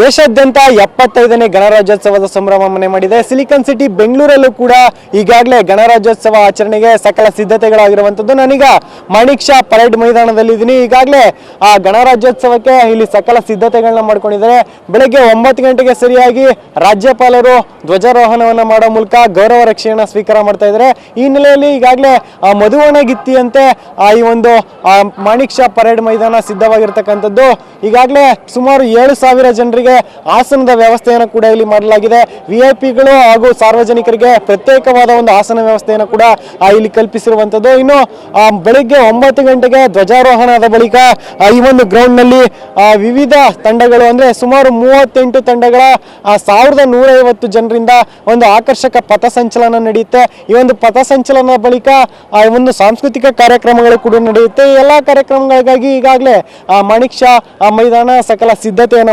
ದೇಶಾದ್ಯಂತ ಎಪ್ಪತ್ತೈದನೇ ಗಣರಾಜ್ಯೋತ್ಸವದ ಸಂಭ್ರಮ ಮನೆ ಮಾಡಿದೆ. ಸಿಲಿಕಾನ್ ಸಿಟಿ ಬೆಂಗಳೂರಲ್ಲೂ ಕೂಡ ಈಗಾಗಲೇ ಗಣರಾಜ್ಯೋತ್ಸವ ಆಚರಣೆಗೆ ಸಕಲ ಸಿದ್ಧತೆಗಳಾಗಿರುವಂಥದ್ದು. ನಾನೀಗ ಮಾಣಿಕ್ ಶಾ ಪರೇಡ್ ಮೈದಾನದಲ್ಲಿ ಇದ್ದೀನಿ ಈಗಾಗಲೇ, ಆ, ಗಣರಾಜ್ಯೋತ್ಸವಕ್ಕೆ ಇಲ್ಲಿ ಸಕಲ ಸಿದ್ಧತೆಗಳನ್ನ ಮಾಡ್ಕೊಂಡಿದ್ದಾರೆ. ಬೆಳಗ್ಗೆ ಒಂಬತ್ತು ಗಂಟೆಗೆ ಸರಿಯಾಗಿ ರಾಜ್ಯಪಾಲರು ಧ್ವಜಾರೋಹಣವನ್ನು ಮಾಡೋ ಮೂಲಕ ಗೌರವ ರಕ್ಷೆಯನ್ನು ಸ್ವೀಕಾರ ಮಾಡ್ತಾ ಇದ್ದಾರೆ. ಈ ಹಿನ್ನೆಲೆಯಲ್ಲಿ ಈಗಾಗಲೇ ಮಧುವಣ ಗಿತ್ತಿಯಂತೆ, ಆ, ಈ ಒಂದು ಮಾಣಿಕ್ ಶಾ ಪರೇಡ್ ಮೈದಾನ ಸಿದ್ಧವಾಗಿರ್ತಕ್ಕಂಥದ್ದು. ಈಗಾಗಲೇ ಸುಮಾರು ಏಳು ಸಾವಿರ ಜನರಿಗೆ ಆಸನದ ವ್ಯವಸ್ಥೆಯನ್ನು ಕೂಡ ಇಲ್ಲಿ ಮಾಡಲಾಗಿದೆ. ವಿ ಐ ಪಿಗಳು ಹಾಗೂ ಸಾರ್ವಜನಿಕರಿಗೆ ಪ್ರತ್ಯೇಕವಾದ ಒಂದು ಆಸನ ವ್ಯವಸ್ಥೆಯನ್ನು ಕೂಡ ಇಲ್ಲಿ ಕಲ್ಪಿಸಿರುವಂತದ್ದು. ಇನ್ನು ಬೆಳಿಗ್ಗೆ ಒಂಬತ್ತು ಗಂಟೆಗೆ ಧ್ವಜಾರೋಹಣದ ಬಳಿಕ ಈ ಒಂದು ಗ್ರೌಂಡ್ನಲ್ಲಿ ವಿವಿಧ ತಂಡಗಳು ಅಂದ್ರೆ ಸುಮಾರು ಮೂವತ್ತೆಂಟು ತಂಡಗಳ ಸಾವಿರದ ನೂರೈವತ್ತು ಜನರಿಂದ ಒಂದು ಆಕರ್ಷಕ ಪಥಸಂಚಲನ ನಡೆಯುತ್ತೆ. ಈ ಒಂದು ಪಥಸಂಚಲನ ಬಳಿಕ ಒಂದು ಸಾಂಸ್ಕೃತಿಕ ಕಾರ್ಯಕ್ರಮಗಳು ಕೂಡ ನಡೆಯುತ್ತೆ. ಎಲ್ಲಾ ಕಾರ್ಯಕ್ರಮಗಳಿಗಾಗಿ ಈಗಾಗಲೇ ಮಾಣಿಕ್ ಶಾ ಮೈದಾನ ಸಕಲ ಸಿದ್ಧತೆಯನ್ನ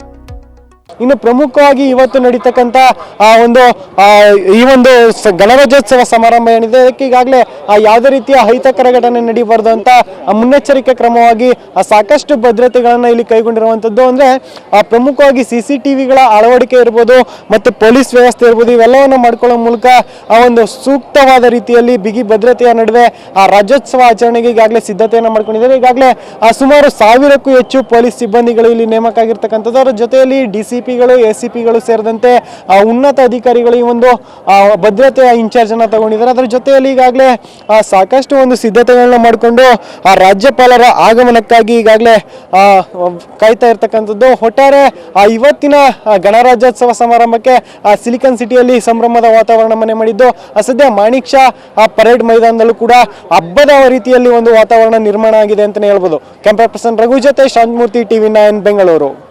ಇನ್ನು ಪ್ರಮುಖವಾಗಿ ಇವತ್ತು ನಡೀತಕ್ಕಂಥ ಆ ಒಂದು ಈ ಒಂದು ಗಣರಾಜ್ಯೋತ್ಸವ ಸಮಾರಂಭ ಏನಿದೆ ಅದಕ್ಕೆ ಈಗಾಗಲೇ ಯಾವುದೇ ರೀತಿಯ ಅಹಿತಕರ ಘಟನೆ ನಡೀಬಾರ್ದು ಅಂತ ಮುನ್ನೆಚ್ಚರಿಕೆ ಕ್ರಮವಾಗಿ ಸಾಕಷ್ಟು ಭದ್ರತೆಗಳನ್ನು ಇಲ್ಲಿ ಕೈಗೊಂಡಿರುವಂಥದ್ದು ಅಂದ್ರೆ ಆ, ಪ್ರಮುಖವಾಗಿ ಸಿ ಸಿ ಟಿ ವಿಗಳ ಅಳವಡಿಕೆ ಇರ್ಬೋದು ಮತ್ತು ಪೊಲೀಸ್ ವ್ಯವಸ್ಥೆ ಇರ್ಬೋದು ಇವೆಲ್ಲವನ್ನು ಮಾಡ್ಕೊಳ್ಳೋ ಮೂಲಕ ಆ ಒಂದು ಸೂಕ್ತವಾದ ರೀತಿಯಲ್ಲಿ ಬಿಗಿ ಭದ್ರತೆಯ ನಡುವೆ ಆ ರಾಜ್ಯೋತ್ಸವ ಆಚರಣೆಗೆ ಈಗಾಗಲೇ ಸಿದ್ಧತೆಯನ್ನು ಮಾಡ್ಕೊಂಡಿದ್ದಾರೆ. ಈಗಾಗಲೇ ಸುಮಾರು ಸಾವಿರಕ್ಕೂ ಹೆಚ್ಚು ಪೊಲೀಸ್ ಸಿಬ್ಬಂದಿಗಳು ಇಲ್ಲಿ ನೇಮಕ ಆಗಿರ್ತಕ್ಕಂಥದ್ದು ಅದರ ಜೊತೆಯಲ್ಲಿ ಡಿ ಸಿ ಪಿಗಳು ಎ ಸಿ ಪಿಗಳು ಸೇರಿದಂತೆ ಉನ್ನತ ಅಧಿಕಾರಿಗಳು ಈ ಒಂದು ಭದ್ರತೆಯ ಇನ್ಚಾರ್ಜ್ ಅನ್ನ ತಗೊಂಡಿದ್ದಾರೆ. ಅದರ ಜೊತೆಯಲ್ಲಿ ಈಗಾಗಲೇ ಸಾಕಷ್ಟು ಒಂದು ಸಿದ್ಧತೆಗಳನ್ನ ಮಾಡಿಕೊಂಡು, ಆ, ರಾಜ್ಯಪಾಲರ ಆಗಮನಕ್ಕಾಗಿ ಈಗಾಗಲೇ ಕಾಯ್ತಾ ಇರ್ತಕ್ಕಂಥದ್ದು. ಒಟ್ಟಾರೆ ಇವತ್ತಿನ ಗಣರಾಜ್ಯೋತ್ಸವ ಸಮಾರಂಭಕ್ಕೆ ಸಿಲಿಕಾನ್ ಸಿಟಿಯಲ್ಲಿ ಸಂಭ್ರಮದ ವಾತಾವರಣ ಮನೆ ಮಾಡಿದ್ದು. ಸದ್ಯ ಮಾಣಿಕ್ ಶಾ, ಆ, ಪರೇಡ್ ಮೈದಾನದಲ್ಲೂ ಕೂಡ ಹಬ್ಬದ ರೀತಿಯಲ್ಲಿ ಒಂದು ವಾತಾವರಣ ನಿರ್ಮಾಣ ಆಗಿದೆ ಅಂತಲೇ ಹೇಳ್ಬೋದು. ಕ್ಯಾಂಪರ್ ಪರ್ಸನ್ ರಘು ಜೊತೆ ಶಾಂತಮೂರ್ತಿ ಟಿವಿ ನೈನ್, ಬೆಂಗಳೂರು.